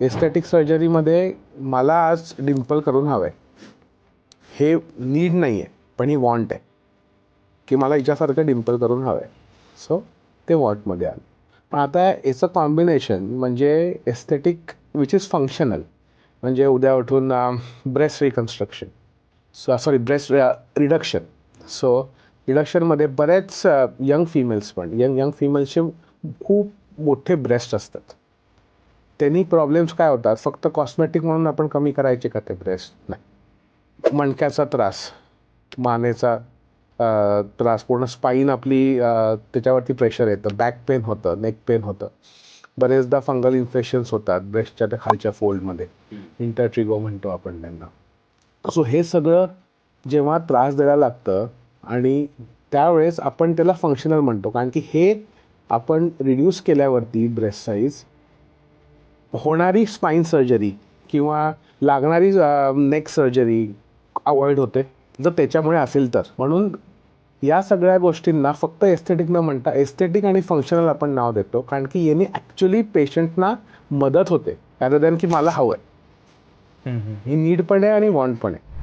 Aesthetic सर्जरीमध्ये मला आज डिम्पल करून हवं आहे हे नीड नाही आहे पण ही वॉन्ट आहे. की मला हिच्यासारखं डिम्पल करून हवं आहे सो ते वॉन्टमध्ये आलं. पण आता याचं कॉम्बिनेशन म्हणजे एस्थेटिक विच इज फंक्शनल म्हणजे उद्या उठून breast reconstruction so sorry breast reduction so रिडक्शनमध्ये बरेच uh, यंग फिमेल्स पण यंग यंग फिमेल्सचे खूप मोठे ब्रेस्ट असतात. त्यांनी प्रॉब्लेम्स काय होतात? फक्त कॉस्मेटिक म्हणून आपण कमी करायचे का ते ब्रेस्ट नाही. मणक्याचा त्रास मानेचा त्रास पूर्ण स्पाईन आपली त्याच्यावरती प्रेशर येतं. बॅक पेन होतं नेक पेन होतं. बरेचदा फंगल इन्फेक्शन्स होतात ब्रेस्टच्या त्या खालच्या फोल्डमध्ये इंटरट्रिगो म्हणतो आपण त्यांना. सो हे सगळं जेव्हा त्रास द्यायला लागतं आणि त्यावेळेस आपण त्याला फंक्शनल म्हणतो. कारण की हे आपण रिड्यूस केल्यावरती ब्रेस्ट साईज होणारी स्पाईन सर्जरी किंवा लागणारी नेक सर्जरी अवॉइड होते. जर त्याच्यामुळे असेल तर. म्हणून या सगळ्या गोष्टींना फक्त एस्थेटिक न म्हणता एस्थेटिक आणि फंक्शनल आपण नाव देतो. कारण की याने ॲक्च्युली पेशंटना मदत होते. रॅदर दॅन की मला हवं आहे ही नीड पण आहे आणि वॉन्ट पण आहे